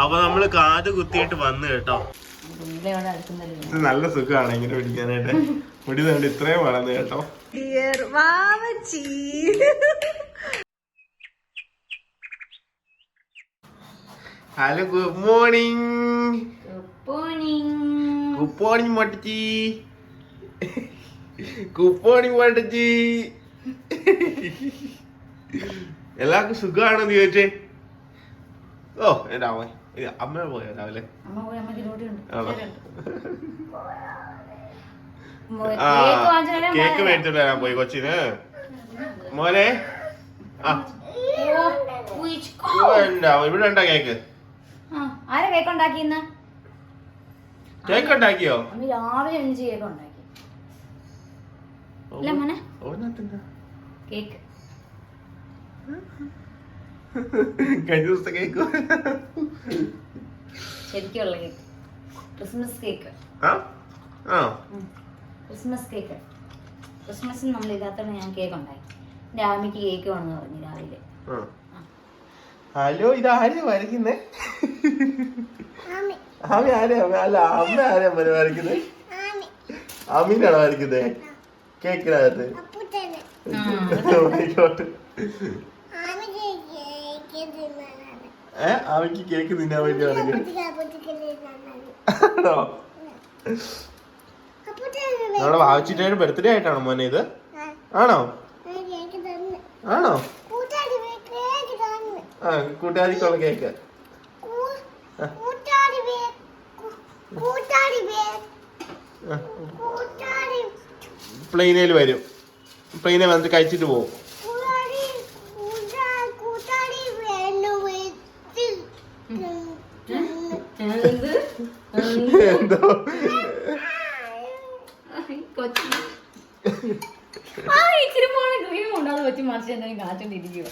അപ്പൊ നമ്മൾ കാത് കുത്തിയിട്ട് വന്നു കേട്ടോ. ഇത് നല്ല സുഖമാണ് ഇങ്ങനെ പിടിക്കാനായിട്ട്. മുടി കണ്ട് ഇത്രയും വളർന്നു കേട്ടോ. Hello good morning good morning Mattichi. Good morning Mattichi. എല്ലാവർക്കും സുഖമാണെന്ന് ചോദിച്ചേ. ഓ എന്റെ അമ്മ. അമ്മ പോയോ രാവിലെ? കേക്ക് മേടിച്ചിട്ട് മേടിച്ചോണ്ട് വരാൻ പോയി കൊച്ചിന്. മോനെ ആ. ഇവിടെ ഉണ്ടാ? കേക്ക്? ആരാ കേക്ക് ഉണ്ടാക്കിയെന്ന് കേക്ക് ഉണ്ടാക്കിയോ? രാവിലെ എണീച്ച് കേക്ക് ഉണ്ടാക്കി. കേക്ക്. കഴിഞ്ഞ ദിവസത്തെ കേക്ക് ശരിക്കുള്ള കേക്ക് ക്രിസ്മസ് കേക്ക് ആ? ആ. ക്രിസ്മസ് കേക്ക് ക്രിസ്മസിന് നമ്മൾ ഇല്ലാത്തതുകൊണ്ട് ഞാൻ കേക്ക് ഉണ്ടായി എന്റെ ആമിക്ക് കേക്ക് വേണമെന്ന് പറഞ്ഞു രാവിലെ. ഹലോ ഇത് ആരെയാ വരയ്ക്കുന്നേ? ആമി ആരെയാ അല്ല അമ്മ ആരെയാ വരയ്ക്കുന്നത് വരയ്ക്കുന്നേ? അമ്മീനാണോ വരയ്ക്കുന്നേ? കേക്കിനകത്ത്. ആയിക്കോട്ടെ. ഏ? ആമിക്ക് കേക്ക് തിന്നാൻ വേണ്ടി ആണോ? നമ്മുടെ വാവിച്ചിട്ടയുടെ ബർത്ത്ഡേ ആയിട്ടാണോ മോനെ ഇത്? ആണോ? ആണോ? ആ കൂട്ടുകാരിക്കുള്ള കേക്ക്. പ്ലെയിനിൽ വരും. പ്ലെയിനെ വന്നിട്ട് കഴിച്ചിട്ട് പോകും എന്തോ? കൊച്ചി. ആ ഇച്ചിരി പോണ ക്രീം ഉണ്ട് അത് വെച്ച് മറിച്ച് എന്തെങ്കിലും കാച്ചോണ്ടിരിക്കുക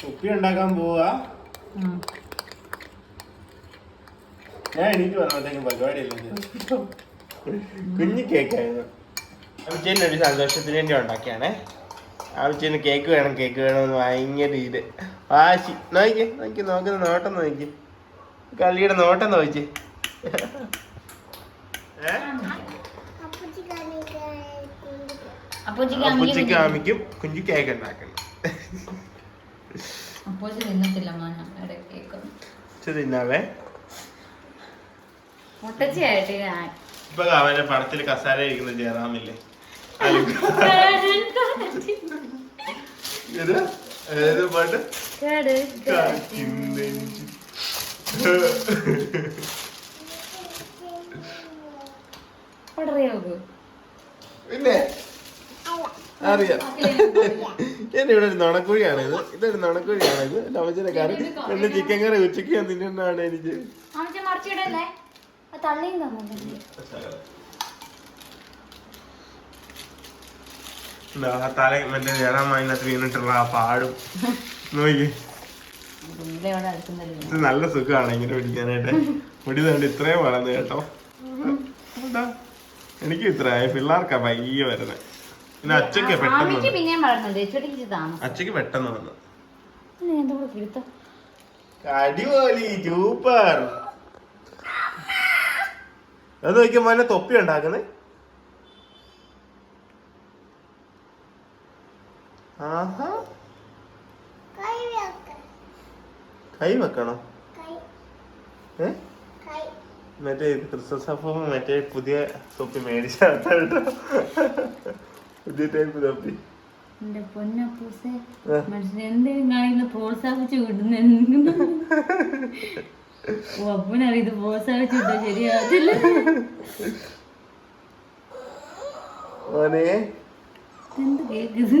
കുപ്പി ഉണ്ടാക്കാൻ പോവാ ഞാൻ എനിക്ക് പറഞ്ഞപ്പോഴത്തേക്കും പരിപാടിയില്ല കുഞ്ഞു കേക്കായിരുന്നു. അമ്മച്ചേന്റെ ഒരു സന്തോഷത്തിന് വേണ്ടി ഉണ്ടാക്കിയാണേ. അമ്മച്ചേന് കേക്ക് വേണം കേക്ക് വേണമെന്ന് ഭയങ്കര ഇത്. വാശി. നോക്കി നോക്കി നോക്കുന്ന നോട്ടം നോക്കി കളിയുടെ നോട്ടം നോക്കി അപ്പോച്ചിക്ക് അപ്പൂച്ചയ്ക്ക് ആമിക്കും കുഞ്ഞു കേക്ക് ഉണ്ടാക്കണം. തിന്നാവേ. മുട്ടച്ചിയായിട്ട് ഞാൻ. ഇപ്പൊ അവന്റെ പടത്തിൽ കസാര ഇരിക്കുന്ന ജയറാമില്ലേ? ഇത്? ഏത് പാട്ട്? പിന്നെ? അറിയാം. എന്റെ ഇവിടെ ഒരു നുണക്കുഴിയാണ് ഇത്. ഇതൊരു നണക്കുഴിയാണ് ഇത്. ലവച്ചന്റെ കറി. എന്റെ ചിക്കൻ കറി ഉച്ചയ്ക്ക് തിന്നുന്നതാണ് എനിക്ക്. തള്ളിയും തന്നില്ല എന്താ, ആ തല മറ്റേ ജയറാമതിനകത്ത് വീണിട്ടുള്ള ആ പാടും. നോക്കി ഇത് നല്ല സുഖമാണ് ഇങ്ങനെ പിടിക്കാനായിട്ട്. മുടി കണ്ട് ഇത്രയും വളർന്നു കേട്ടോ. എനിക്ക് ഇത്രയായി പിള്ളേർക്കാ പയ്യെ വരുന്നത് പിന്നെ അച്ഛക്ക് പെട്ടെന്ന് അച്ഛക്ക് പെട്ടെന്ന് വന്നു. അടിപൊളി സൂപ്പർ അത് നോക്കിയ മോനെ തൊപ്പി ഉണ്ടാക്കുന്നേ? ആഹാ. കൈ വെക്കണോ? ഏ? മറ്റേ ക്രിസ്മസ് അപ്പം മറ്റേ പുതിയ തൊപ്പി മേടിച്ചാട്ടോ പുതിയ ടൈപ്പ് തൊപ്പി എന്റെ പൊന്നപ്പൂസെ ആ. മനുഷ്യൻ എന്തെങ്കിലും കാണിക്കുന്ന പ്രോത്സാഹിപ്പിച്ചു വിടുന്ന ഓ അപ്പനറിയ ഇത് പ്രോത്സാഹിച്ചു വിട്ടാ ശരിയാകത്തില്ല എന്ത് കേക്കുന്നത്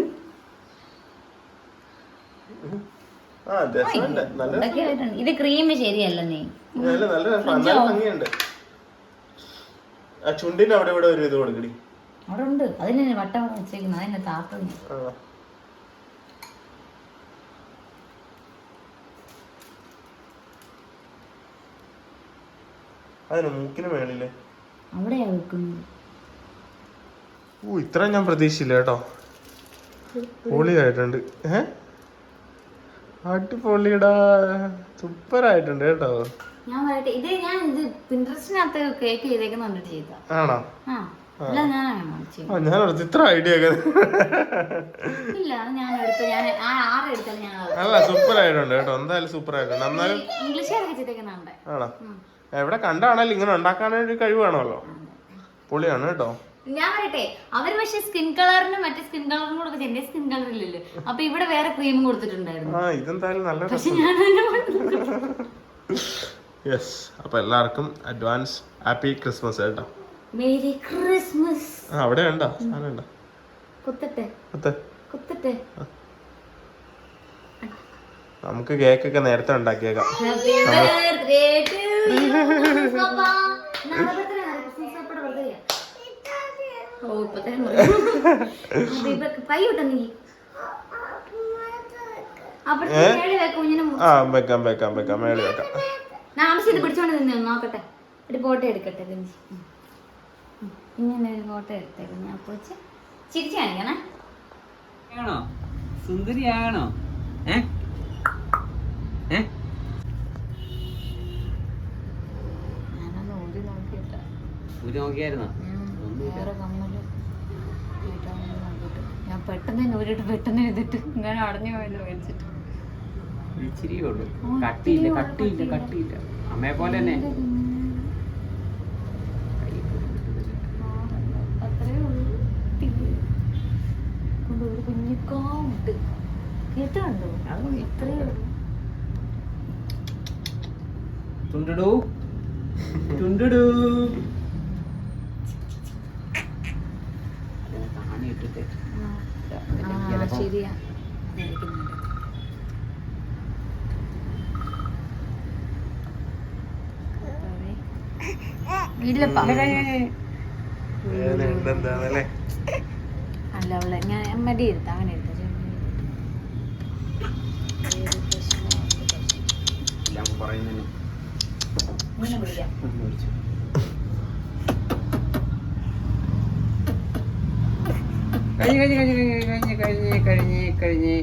ആ രസമുണ്ട് നല്ല ഇതൊക്കെ ആയിട്ടുണ്ട്. ഇത് ക്രീം ശരിയല്ല നീ. നല്ല നല്ല ഭംഗിയുണ്ട്. ആ ചുണ്ടിന് അവിടെ ഇവിടെ ഒരു ഇത് കൊടുക്കടി. അവിടെ ഉണ്ട്. അതിന് വട്ടം വെച്ചേക്കുന്നു. അതിന്റെ. അതിന് മൂക്കിന് മേളില്ലേ അവിടെയാ വെക്കുന്നത്. ഓ ഇത്ര ഞാൻ പ്രതീക്ഷിച്ചില്ല കേട്ടോ. പൊളിയായിട്ടുണ്ട്. ഏ? അടിപൊളിയടാ സൂപ്പർ ആയിട്ടുണ്ട് കേട്ടോ. ഞാൻ പറയട്ടെ ഇത് ഞാൻ ഇത് പിൻട്രസ്റ്റിനകത്ത് ക്രിയേറ്റ് ചെയ്തേക്കുന്ന കണ്ടിട്ട് ചെയ്താ ആണോ? ഞാൻ ഓർത്തു ഇത്ര ഐഡിയ ഒക്കെ ഇല്ല ഞാൻ എടുത്ത ഞാൻ ആ ആറ് എടുത്താലും ഞാൻ അല്ല സൂപ്പർ ആയിട്ടുണ്ട് കേട്ടോ. എന്തായാലും സൂപ്പർ ആയിട്ടുണ്ട് എന്നാലും ഇംഗ്ലീഷുകാരൊക്കെ ചെയ്തേക്കുന്നുണ്ട് ആണോ? എവിടെ കണ്ടാണല്ലോ ഇങ്ങനെ ഉണ്ടാക്കാനൊരു കഴിവ് വേണമല്ലോ പൊളിയാണ് കേട്ടോ. ഞാൻ പറയട്ടെ അവർ പക്ഷെ സ്കിൻ കളറിനും മറ്റേ സ്കിൻ കളറിനും കൊടുക്കുന്നത് എന്റെ സ്കിൻ കളർ ഇല്ലല്ലോ. അപ്പൊ ഇവിടെ വേറെ ക്രീം കൊടുത്തിട്ടുണ്ടായിരുന്നു. പക്ഷെ ഞാൻ യെസ് അപ്പൊ എല്ലാവർക്കും അഡ്വാൻസ് ഹാപ്പി ക്രിസ്മസ് കേട്ടോ മേരി ക്രിസ്മസ് അവിടെ ഉണ്ടോ സാധനം ഉണ്ടോ കുത്തട്ടെ. കുത്തട്ടെ. നമുക്ക് കേക്ക് ഒക്കെ നേരത്തെ ഉണ്ടാക്കിയേക്കാം ഹാപ്പി ബർത്ത്ഡേ ടു യു പപ്പാ നാളെ ബർത്ത്ഡേ ആണ് ക്രിസ്മസ് അപ്പടെ ബർത്ത്ഡേ ഓ ഇപ്പൊ കൈ ആ വെക്കാം വെക്കാം വെക്കാം മേളിൽ വെക്കാം. ഞാൻ ആവശ്യം ഇത് പിടിച്ചോണ്ട് നിന്ന് നോക്കട്ടെ. ഒരു ഫോട്ടോ എടുക്കട്ടെ ഗഞ്ചി ഉം. ഉം. ഇങ്ങനെ ഒരു ഫോട്ടോ എടുത്തേക്ക് ഞാൻ പോച്ച് ചിരിച്ചു കാണിക്കണേ. ആണോ? സുന്ദരിയാണോ ഏ? ഏ? ഞാനത് ഊരി നോക്കിയിട്ട്. ഊരി നോക്കിയായിരുന്നോ വേറെ കമ്മൽ ഇട്ടാണെന്ന് നോക്കിയിട്ട് ഞാൻ പെട്ടെന്ന് തന്നെ ഊരിട്ട് പെട്ടെന്ന് എഴുതിട്ട് ഇങ്ങനെ അടഞ്ഞു പോയല്ലോ മേടിച്ചിട്ട് ഇച്ചിരിയേ ഉള്ളൂ കട്ടിയില്ല കട്ടിയില്ല. കട്ടിയില്ല. അമ്മയെ പോലെ തന്നെ. അത്രേ ഉള്ളൂ. ഇത്തിരി. കൊണ്ട് ഒരു കുഞ്ഞിക്കാമുണ്ട് കേട്ടുണ്ടോ ഇത്രയേ തുണ്ടടൂ. തുണ്ടടൂ. കാണി ഇട്ടിട്ട്. ആ, ശരിയാ. എന്താന്നല്ലേ അല്ല അവളെ ഞാൻ മടി എടുത്ത അങ്ങനെ എടുത്ത എല്ലാം പറയുന്നതിന് ഇങ്ങനെ പിടിക്കാം കഴിഞ്ഞ് കഴിഞ്ഞ് കഴിഞ്ഞ് കഴിഞ്ഞ് കഴിഞ്ഞ് കഴിഞ്ഞ്.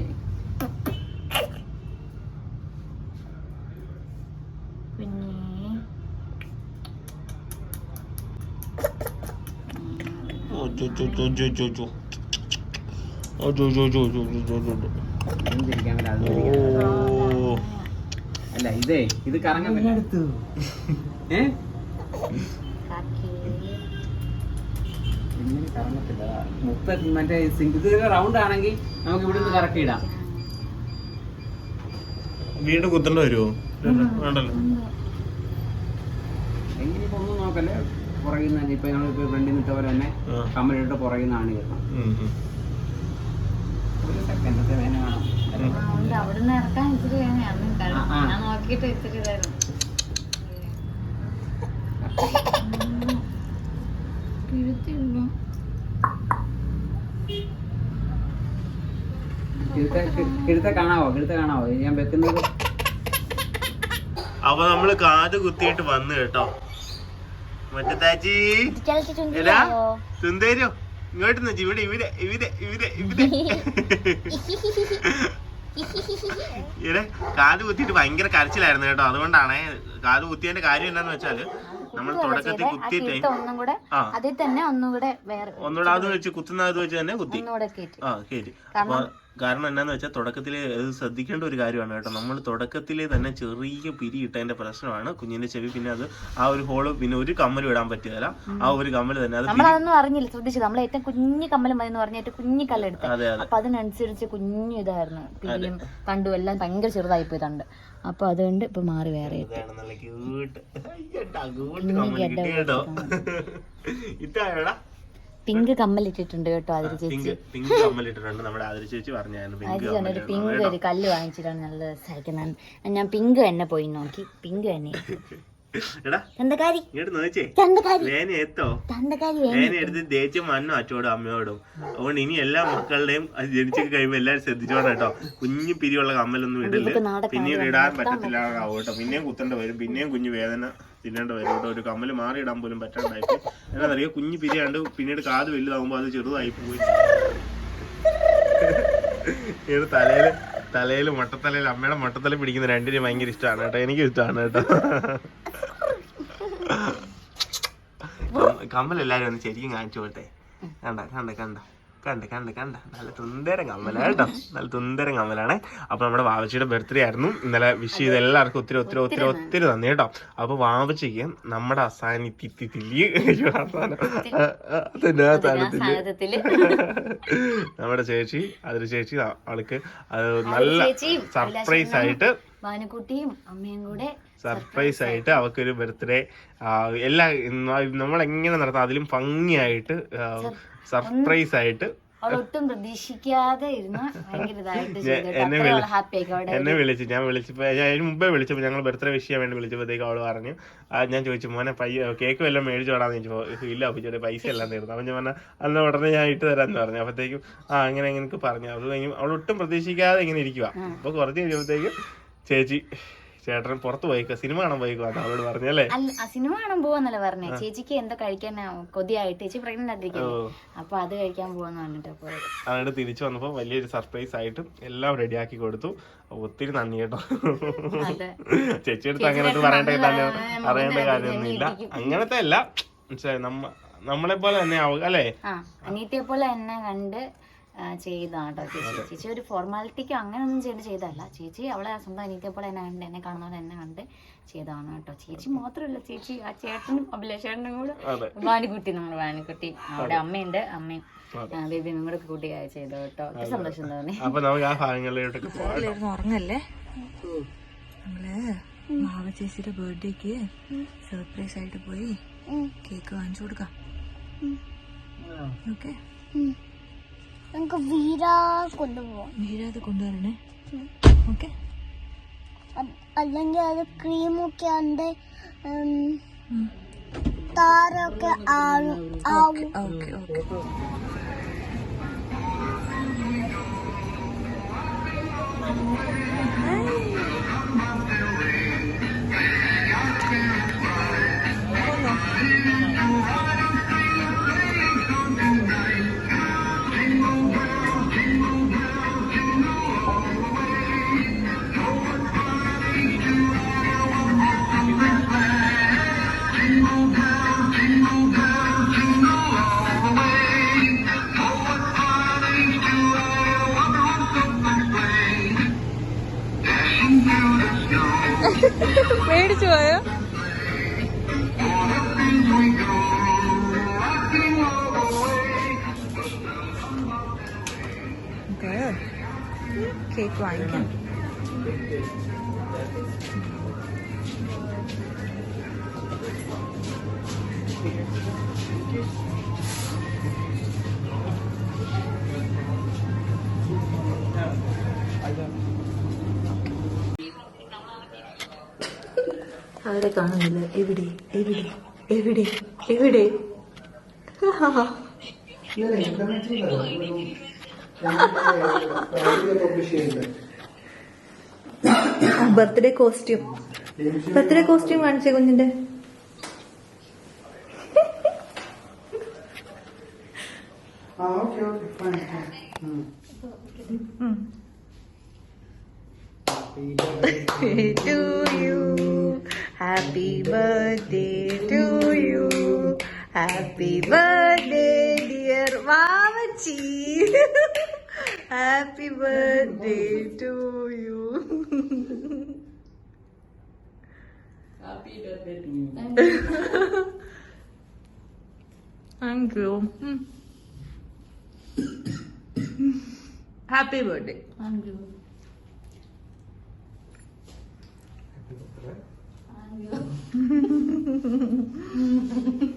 അല്ല ഇതേ ഇത് കറങ്ങാൻ ഏ കറങ്ങത്തില്ല മുപ്പ മറ്റേ സിംഗിൾ റൗണ്ട് ആണെങ്കിൽ നമുക്ക് ഇവിടുന്ന് കറക്റ്റ് ഇടാം. വീണ്ടും കുത്തേണ്ടി വരുമോ വേണ്ടല്ലോ. എങ്ങനെ ഇപ്പൊ ഒന്നും നോക്കല്ലേ? പുറകിൽ നിന്ന് ഇപ്പൊ ഞങ്ങളിപ്പോ ഫ്രണ്ടിൽ നിന്നിട്ട പോലെ തന്നെ. കമ്മലിട്ട് പുറകിൽ നിന്നാണ് കിട്ടണം. ഒരു സെക്കൻഡത്തെ വേന ആ, അവിടുന്ന് ഇറക്കാൻ ഇച്ചിരി ആ. ഞാൻ നോക്കിയിട്ട് ഇച്ചിരി ഇതായിരുന്നു. കാണാവോ? കാണാവോ? ഞാൻ വെക്കുന്നത് അപ്പൊ നമ്മൾ കാത് കുത്തിയിട്ട് വന്നു കേട്ടോ. മറ്റത്താച്ചി സുന്ദരോ ഇങ്ങോട്ട് നോക്കി ഇവിടെ ഇവിടെ ഇവിടെ ഇവിടെ ഇവിടെ. ഇവിടെ കാത് കുത്തിയിട്ട് ഭയങ്കര കരച്ചിലായിരുന്നു കേട്ടോ. അതുകൊണ്ടാണ് കാത് കുത്തിയതിന്റെ കാര്യം എന്താന്ന് വെച്ചാൽ നമ്മൾ തുടക്കത്തിൽ കുത്തിയിട്ട്. ഒന്നും കൂടെ അതിൽ തന്നെ ഒന്നും കൂടെ വേറെ ഒന്നുകൂടെ അത് വെച്ച് കുത്തുന്ന അത് വെച്ച് തന്നെ കുത്തി. കയറ്റി. ആ ശരി അപ്പൊ കാരണം എന്നാന്ന് വെച്ചാൽ തുടക്കത്തിൽ അത് ശ്രദ്ധിക്കേണ്ട ഒരു കാര്യമാണ് കേട്ടോ. നമ്മൾ തുടക്കത്തിലെ തന്നെ ചെറിയ പിരി ഇട്ടതിന്റെ പ്രശ്നമാണ്. കുഞ്ഞിന്റെ ചെവി പിന്നെ അത് ആ ഒരു ഹോൾ പിന്നെ ഒരു കമ്മൽ ഇടാൻ പറ്റിയതല്ല. ആ ഒരു കമ്മൽ തന്നെ നമ്മളതൊന്നും അറിഞ്ഞില്ല. ശ്രദ്ധിച്ചു നമ്മൾ ഏറ്റവും കുഞ്ഞു കമ്മൽ മതി എന്ന് പറഞ്ഞ ഏറ്റവും കുഞ്ഞു കല്ലെടുത്ത്. അതെ അതെ. അപ്പൊ അതിനനുസരിച്ച് കുഞ്ഞു ഇതായിരുന്നു. പിരിയും കണ്ടു എല്ലാം ഭയങ്കര ചെറുതായി പോയി തണ്ട്. അപ്പൊ അതുകൊണ്ട് ഇപ്പൊ മാറി വേറെ പിങ്ക് കമ്മലിട്ടിട്ടുണ്ട് കേട്ടോ അതിരി ചേച്ചി. പിങ്ക് ഇട്ടിട്ടുണ്ട് നമ്മുടെ ആതിരി ചേച്ചി പറഞ്ഞായിരുന്നു ഒരു പിങ്ക് ഒരു കല്ല് വാങ്ങിച്ചിട്ടാണ് നല്ല രസമായിരിക്കുന്നത് ഞാൻ പിങ്ക് തന്നെ പോയി നോക്കി. പിങ്ക് തന്നെ. എടാ തന്തക്കാരി. ഇങ്ങോട്ട് നോച്ചേ തന്തക്കാരി. വേന എത്തോ തന്തക്കാരി വേന എടുത്ത് തേച്ച് മണ്ണും അച്ചോടും അമ്മയോടും. അതുകൊണ്ട് ഇനി എല്ലാ മക്കളുടെയും ജനിച്ചു കഴിയുമ്പോ കഴിയുമ്പോൾ എല്ലാവരും ശ്രദ്ധിച്ചോണം കേട്ടോ. കുഞ്ഞു പിരിയുള്ള കമ്മലൊന്നും ഇടില്ല പിന്നെയും ഇടാൻ പറ്റത്തില്ല കേട്ടോ. പിന്നെയും കുത്തേണ്ട വരും. പിന്നെയും കുഞ്ഞു വേദന തിന്നേണ്ട വരും കേട്ടോ. ഒരു കമ്മൽ മാറി ഇടാൻ പോലും പറ്റാണ്ടായിട്ട്. എന്നാന്നറിയോ കുഞ്ഞു പിരിയാണ്ട് പിന്നീട് കാത് വലുതാകുമ്പോ അത് ചെറുതായി പോയി. തലയിൽ തലയിൽ മൊട്ടത്തലയിൽ അമ്മയുടെ മൊട്ടത്തല പിടിക്കുന്ന രണ്ടിനും ഭയങ്കര ഇഷ്ടമാണ് കേട്ടോ. എനിക്കും ഇഷ്ടമാണ് കേട്ടോ. കമ്മൽ എല്ലാരും ഒന്ന് ശരിക്കും കാണിച്ചു പോട്ടെ കണ്ട കണ്ട കണ്ട. കണ്ട കണ്ട കണ്ട. നല്ല തുന്തരം കമ്മലാണ് കേട്ടോ. നല്ല തുന്തരം കമ്മലാണ്. അപ്പൊ നമ്മുടെ വാവച്ചിയുടെ ബർത്ത്ഡേ ആയിരുന്നു. ഇന്നലെ വിഷ് ചെയ്ത് എല്ലാവർക്കും ഒത്തിരി ഒത്തിരി ഒത്തിരി ഒത്തിരി നന്ദി കേട്ടോ. അപ്പൊ വാവച്ചിക്ക് നമ്മുടെ സ്ഥാനത്തിൽ സാധനത്തിൽ. നമ്മുടെ ചേച്ചി അതൊരു ചേച്ചി ആൾക്ക് അവൾക്ക് അത് നല്ല സർപ്രൈസ് ആയിട്ട് ഭാനുക്കുട്ടിയും അമ്മയും കൂടെ സർപ്രൈസ് ആയിട്ട് അവൾക്കൊരു ബർത്ത്ഡേ എല്ലാ നമ്മൾ എങ്ങനെ നടത്താം അതിലും ഭംഗിയായിട്ട് സർപ്രൈസ് ആയിട്ട് ഒട്ടും പ്രതീക്ഷിക്കാതെ ഇരുന്ന് എന്നെ വിളിച്ചു ഞാൻ വിളിച്ചപ്പോ ഞാൻ അതിന് മുമ്പേ വിളിച്ചപ്പോ ഞങ്ങൾ ബർത്ത്ഡേ വിഷ് ചെയ്യാൻ വേണ്ടി വിളിച്ചപ്പോഴത്തേക്ക് അവൾ പറഞ്ഞു ഞാൻ ചോദിച്ചു മോനെ പൈ കേക്ക് വല്ലതും മേടിച്ചു വിടാന്ന് ചോദിച്ചു ഇല്ല അപ്പൊ പൈസ എല്ലാം തീർന്നു അപ്പൊ ഞാൻ പറഞ്ഞ അന്ന് ഉടനെ ഞാൻ ഇട്ട് തരാന്ന് പറഞ്ഞു. അപ്പത്തേക്കും ആ അങ്ങനെ എനിക്ക് പറഞ്ഞു. അത് കഴിഞ്ഞു അവൾ ഒട്ടും പ്രതീക്ഷിക്കാതെ ഇങ്ങനെ ഇരിക്കുക അപ്പൊ കുറച്ച് കഴിയുമ്പോഴത്തേക്കും ചേച്ചി ചേട്ടൻ പുറത്ത് പോയിക്കോ സിനിമ കാണാൻ പോയിക്കോ അവളോട് പറഞ്ഞല്ലേ സിനിമ കാണാൻ പോവാന്നല്ലേ പറഞ്ഞേ. ചേച്ചിക്ക് എന്താ കഴിക്കാൻ കൊതിയായിട്ട് ചേച്ചി പ്രഗ്നന്റ് ആയിരിക്കും. അപ്പൊ അത് കഴിക്കാൻ പോവാന്ന് പറഞ്ഞിട്ട് അതുകൊണ്ട് തിരിച്ചു വന്നപ്പോ വലിയൊരു സർപ്രൈസ് ആയിട്ട് എല്ലാം റെഡിയാക്കി കൊടുത്തു. ഒത്തിരി നന്ദി കേട്ടോ. അതെ. ചേച്ചി അടുത്ത് അങ്ങനെ പറയേണ്ട കാര്യം അറിയേണ്ട കാര്യമൊന്നുമില്ല അങ്ങനത്തെ അല്ല. മനസ്സിലായി? നമ്മ നമ്മളെ പോലെ തന്നെ ആവുക അല്ലേ? അനീത്തിയെ പോലെ എന്നെ കണ്ട് കേട്ടോ ചേച്ചി. ചേച്ചി ഒരു ഫോർമാലിറ്റിക്ക് അങ്ങനെ ഒന്നും ചെയ്ത് ചെയ്തല്ല ചേച്ചി അവളെ സ്വന്തം അനീത്തിയെ പോലെ എന്നെ കണ്ട് എന്നെ കാണുന്നവരെ എന്നെ കണ്ട് ചെയ്തതാണ് കേട്ടോ. ചേച്ചി മാത്രമല്ല ചേച്ചി ആ ചേട്ടനും അഭിലേഷേട്ടനും കൂടെ വാനിക്കുട്ടി നമ്മുടെ വാനിക്കുട്ടി അവിടെ അമ്മയുണ്ട് അമ്മയും ബേബിയും കൂടെ കൂട്ടി. ചെയ്തു കേട്ടോ സന്തോഷം തോന്നി. ഉറങ്ങല്ലേ? നമ്മൾ മാവ ചേച്ചിയുടെ ബർത്ത്ഡേക്ക് സർപ്രൈസ് ആയിട്ട് പോയി കേക്ക് വാങ്ങിച്ചു കൊടുക്കാം. ഓക്കെ നമുക്ക് വീരാ കൊണ്ടുപോവാം. വീരാതെ കൊണ്ടുവരണേ? ഓക്കെ. അല്ലെങ്കിൽ അത് ക്രീമൊക്കെ അതിന്റെ താരൊക്കെ ആവും ആവും. Okay okay. പേടിച്ചു വാങ്ങിക്കാം. അവരെ കാണുന്നില്ല. എവിടെ? എവിടെ? എവിടെ? എവിടെ? Birthday costume. ബർത്ത്ഡേ കോസ്റ്റ്യൂം കാണിച്ചേ കുഞ്ഞിന്റെ. to you. Happy birthday to you. Happy birthday to you. Happy birthday to you. Thank you. Hmm. Thank you. Happy birthday. Thank you.